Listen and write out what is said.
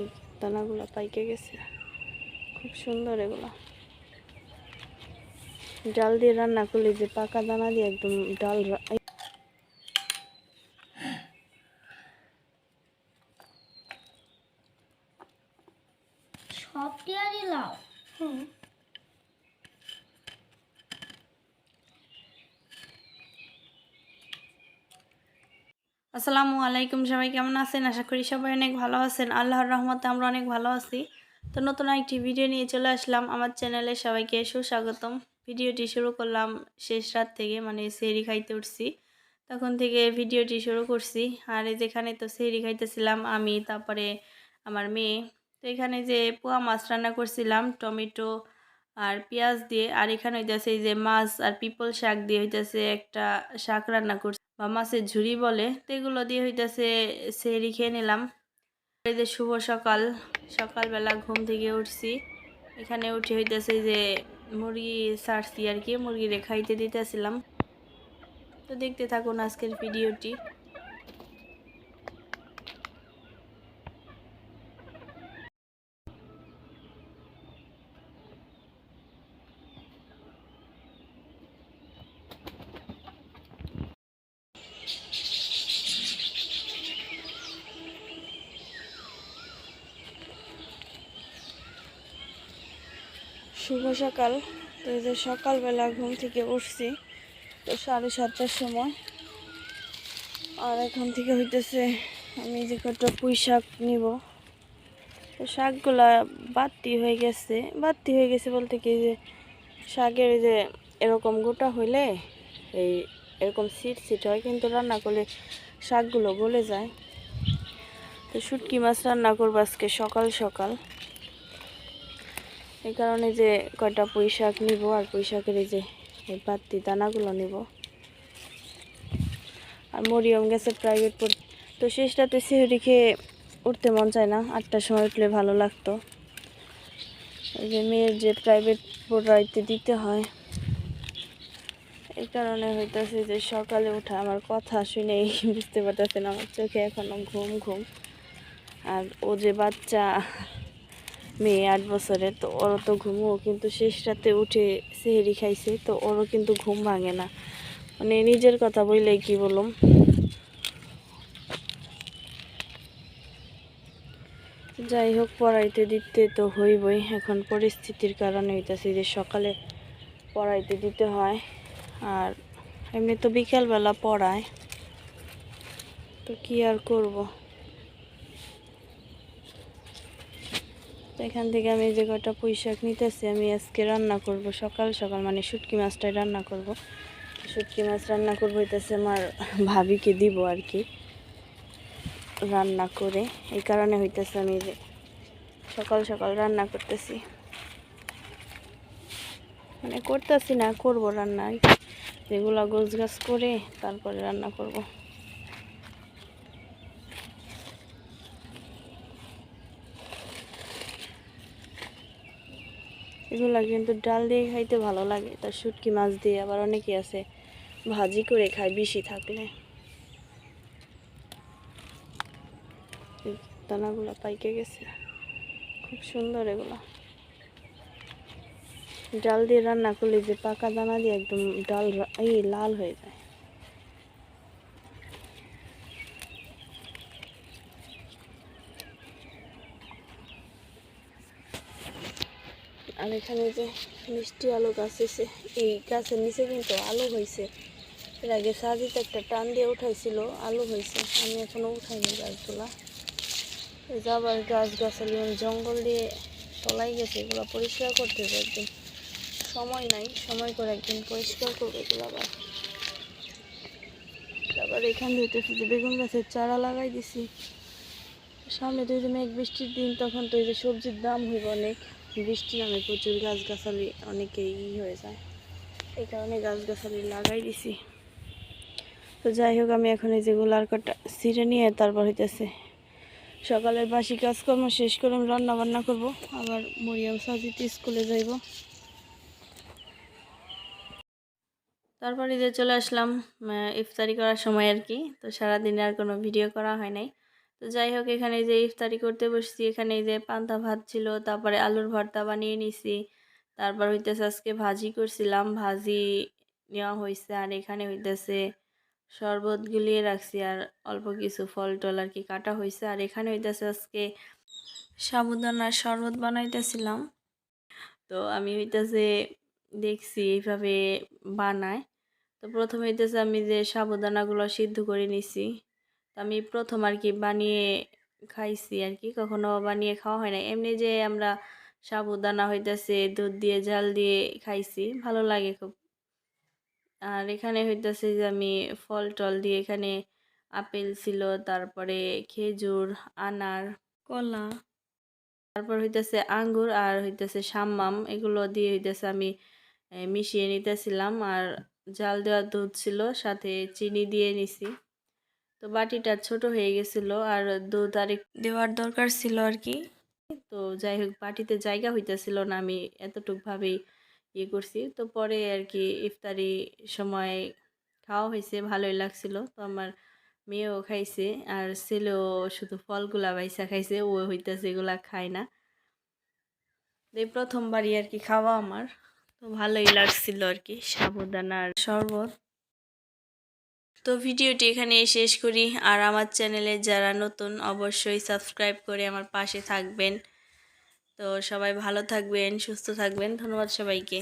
এই দানাগুলো পাইকে গেছে। খুব সুন্দর এগুলো। ডাল দিয়ে রান্না করলে যে পাকা দানা দিয়ে একদম ডাল সব এই সব টিয়ারি আসসালামু আলাইকুম সবাই, কেমন আছেন? আশা করি সবাই অনেক ভালো আছেন। আল্লাহর রহমতে আমরা অনেক ভালো আছি। তো নতুন একটি ভিডিও নিয়ে চলে আসলাম। আমার চ্যানেলে সবাইকে সুস্বাগতম। ভিডিওটি শুরু করলাম শেষ রাত থেকে মানে সেরি খাইতে উঠছি। তখন থেকে ভিডিওটি শুরু করছি। আর যেখানে তো সেরি খাইতেছিলাম, আমি, তারপরে আমার মেয়ে। তো এখানে যে পোয়া মাছ রান্না করছিলাম, টমেটো আর পেঁয়াজ দিয়ে। আর এখানে হইতেছে এই যে মাছ আর পিপল শাক দিয়ে হইতেছে একটা শাক রান্না করছি। বা মাছের ঝুড়ি বলে, তো এগুলো দিয়ে হইতেছে সেরি খেয়ে নিলাম। এই যে শুভ সকাল। সকালবেলা ঘুম থেকে উঠছি। এখানে উঠে হইতেছে যে মুরগি সারছি আর কি মুরগি রেখাইতে দিতেছিলাম। তো দেখতে থাকুন আজকের ভিডিওটি। শুভ সকাল। তো এই যে সকালবেলা ঘুম থেকে উঠছি, তো সাড়ে সাতটার সময়। আর এখন থেকে হইতেছে আমি যে কটা পুঁই শাক নিব। তো শাকগুলা বাতি হয়ে গেছে বাতি হয়ে গেছে বলতে কি যে শাকের যে এরকম গোটা হইলে এই এরকম সিট সিট হয়, কিন্তু রান্না করলে শাকগুলো গলে যায়। তো শুটকি মাছ রান্না করব আজকে সকাল সকাল। এই কারণে যে কয়টা পুঁই শাক নিব আর পুঁই শাকের এই যে এই পাত্তি দানাগুলো নিব। আর মরিয়ম গেছে প্রাইভেট পড় তো শেষটাতে সিহুরি খেয়ে উঠতে মন চায় না, আটটার সময় উঠলে ভালো লাগতো। যে মেয়ের যে প্রাইভেট পড়াইতে দিতে হয়। এই কারণে হইতেছে যে সকালে উঠা আমার কথা শুনেই বুঝতে পারতেছেন, আমার চোখে এখনও ঘুম ঘুম। আর ও যে বাচ্চা মেয়ে আট বছরের, তো ওরও তো ঘুমও, কিন্তু শেষ রাতে উঠে সেহেরি খাইছে, তো ওরও কিন্তু ঘুম ভাঙে না। মানে নিজের কথা বললেই কি বলুম? যাই হোক, পড়াইতে দিতে তো হইবই, এখন পরিস্থিতির কারণে হইতেছে যে সকালে পড়াইতে দিতে হয়, আর এমনি তো বিকেলবেলা পড়ায়, তো কি আর করব? তো এখান থেকে আমি যে কটা পুঁই শাক নিতেছি, আমি আজকে রান্না করব সকাল সকাল মানে শুটকি মাছটাই রান্না করব। শুটকি মাছ রান্না করব হইতেছে আমার ভাবিকে দিব আর কি, রান্না করে। এই কারণে হইতেছে আমি যে সকাল সকাল রান্না করতেছি। মানে করতেছি না, করব রান্না। যেগুলো গোছ গাছ করে তারপরে রান্না করব। এগুলো কিন্তু ডাল দিয়ে খাইতে ভালো লাগে। তার শুটকি মাছ দিয়ে আবার অনেকে আছে ভাজি করে খায় বেশি থাকলে। দানাগুলো পাইকে গেছে। খুব সুন্দর এগুলো। ডাল দিয়ে রান্না করলে যে পাকা দানা দিয়ে একদম ডাল এই লাল হয়ে যায়। আর এখানে যে মিষ্টি আলু গাছ হয়েছে এই গাছের নিচে কিন্তু আলু হয়েছে এর আগে সাজিতে একটা টান দিয়ে উঠাইছিল, আলু হয়েছে আমি এখনও উঠাইনি গাছগুলা। এই আবার গাছ গাছালি জঙ্গল দিয়ে তলাই গেছে, এগুলো পরিষ্কার করতে হবে একদিন। সময় নাই, সময় করে একদিন পরিষ্কার করবে এগুলো আবার। আবার এখান হইতেছে যে বেগুন গাছের চারা লাগাই দিছি। সামনে তো এই যে মেঘ বৃষ্টির দিন, তখন তো এই যে সবজির দাম হইব অনেক। বৃষ্টি নামে প্রচুর গাছগাছালি অনেকেই হয়ে যায়। এই কারণে গাছগাছালি লাগাই দিছি। তো যাই হোক, আমি এখন এই যেগুলো আর কটা ছিঁড়ে নিয়ে তারপর হইতেছে। সকালের বাসি কাজকর্ম শেষ করে আমি রান্না বান্না করব। আবার মরিয়াম সাজিতে স্কুলে যাইব। তারপরে যে চলে আসলাম ইফতারি করার সময় আর কি। তো সারাদিনে আর কোনো ভিডিও করা হয় নাই। তো যাই হোক, এখানে যে ইফতারি করতে বসছি। এখানে যে পান্তা ভাত ছিল, তারপরে আলুর ভর্তা বানিয়ে নিছি। তারপর হইতেছে আজকে ভাজি করছিলাম। ভাজি নেওয়া হয়েছে আর এখানে হইতেছে শরবত গুলিয়ে রাখছি আর অল্প কিছু ফল টল আর কি কাটা হয়েছে আর এখানে হইতেছে আজকে সাবুদানার শরবত বানাইতেছিলাম। তো আমি হইতেছে দেখছি এইভাবে বানায়। তো প্রথমে হইতেছে আমি যে সাবুদানাগুলো সিদ্ধ করে নিছি। আমি প্রথম আর কি বানিয়ে খাইছি আর কি কখনো বানিয়ে খাওয়া হয় না এমনি যে আমরা সাবুদানা হইতেছে, দুধ দিয়ে, জাল দিয়ে খাইছি, ভালো লাগে খুব। আর এখানে হইতেছে যে আমি ফল টল দিয়ে এখানে আপেল ছিল, তারপরে খেজুর, আনার, কলা, তারপর হইতেছে আঙ্গুর আর হইতেছে সাম্মাম। এগুলো দিয়ে হইতেছে আমি মিশিয়ে নিতেছিলাম। আর জাল দেওয়া দুধ ছিল, সাথে চিনি দিয়ে নিছি। তো বাটিটা ছোট হয়ে গেছিল আর দুধ আর দেওয়ার দরকার ছিল আর কি। তো যাই হোক, বাটিতে জায়গা হইতেছিল না, আমি এতটুক ভাবেই ইয়ে করছি। তো পরে আর কি ইফতারি সময় খাওয়া হয়েছে, ভালোই লাগছিল। তো আমার মেয়েও খাইছে আর ছেলেও শুধু ফলগুলা বাইসা খাইছে, ও হইতেছে এগুলা খায় না। এই প্রথমবারই আর কি খাওয়া আমার। তো ভালোই লাগছিল আর কি, সাবুদানার শরবত। তো ভিডিওটি এখানে শেষ করি। আর আমার চ্যানেলে যারা নতুন, অবশ্যই সাবস্ক্রাইব করে আমার পাশে থাকবেন। তো সবাই ভালো থাকবেন, সুস্থ থাকবেন। ধন্যবাদ সবাইকে।